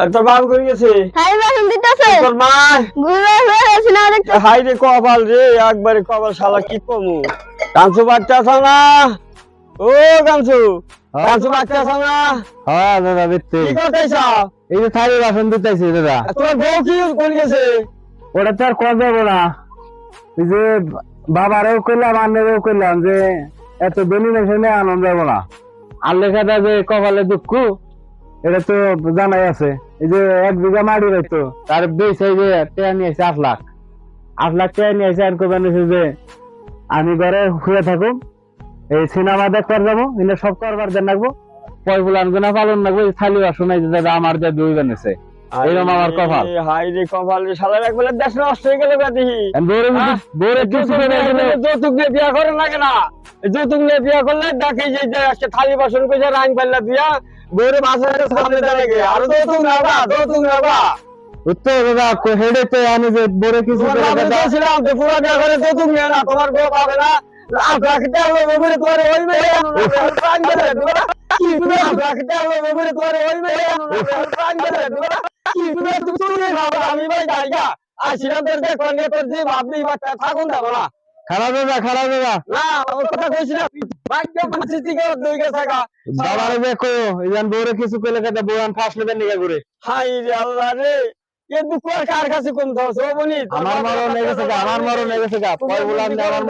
আর তোর বাবু করে গেছে? হাই বাসন দিতেছে। তোর মা? ঘুরে বেড়াচ্ছি না দেখতে। হাই রে কপাল রে একবারে কপাল শালা কি কমু? কাঞ্চু বাচ্চা না? ও কাঞ্চু। কাঞ্চু বাচ্চা না? হ্যাঁ দাদা দেখতে কি করতেছ? এই যে থালি বাসন দিতেছি দাদা। তোর বউ কি কোন গেছে? ওটা তো আর করা যাব না। এই যে বাবারেও করলাম আন্নেরও করলাম যে এত বেনি মেশিনে আনন্দ যাব না। আর লেখাটা যে কপালে দুঃখ এটা তো জানাই আছে। এই যে এক বিঘা মাটি রইতো তার বেশ এই যে টেয়া নিয়ে আসে আট লাখ। আট লাখ টেয়া নিয়ে আসে আর যে আমি ঘরে শুয়ে থাকুম, এই সিনেমা দেখবার যাব, এনে সব করবার দেন রাখব পয়গুলো আনব না পালন রাখব থালি বাসন এই যে আমার যে দুই বানিয়েছে এরকম আমার কপাল। হাই রে কপাল রে শালা দেশ নষ্ট হয়ে গেল গাদি বউরে? কিছু যৌতুক নিয়ে বিয়া করে লাগে না যৌতুক নিয়ে বিয়া করলে দেখে যে যে থালি বাসন করে রাইন পাল্লা দিয়া সামনে দাঁড়িয়ে আর যৌতুক নেবা যৌতুক নেবা উত্তর দাদা হেডে তো আমি যে বউরে কিছু তোমার পুরো বিয়া করে যৌতুক নিয়ে না বউ পাবে না। বউরে ওই মেয়ে কি বউরে তোমার ওই মেয়ে আনো না, তোমার প্রাণ গেলে দেবো না। কি তুমি তুমি তুমি ভাবো আমি ভাই জায়গা আসিলাম তোর দেখ নিয়ে তোর যে ভাবলি বাচ্চা থাকুন যাব না। খারাপ দাদা খারাপ দাদা না ওর কথা কইছি না। ভাগ্য পরিস্থিতি করে দুই গেছে গা। বাবারে দেখো এই বউরে কিছু করে কথা বউরান ফাঁস নেবেন নিকা করে হাই রে আল্লাহ রে এ দুঃখ আর কার কাছে কম দাও সবনি আমার মরণ হয়ে গেছে গা, আমার মরণ গেছে গা। পয়গুলো আমি আমার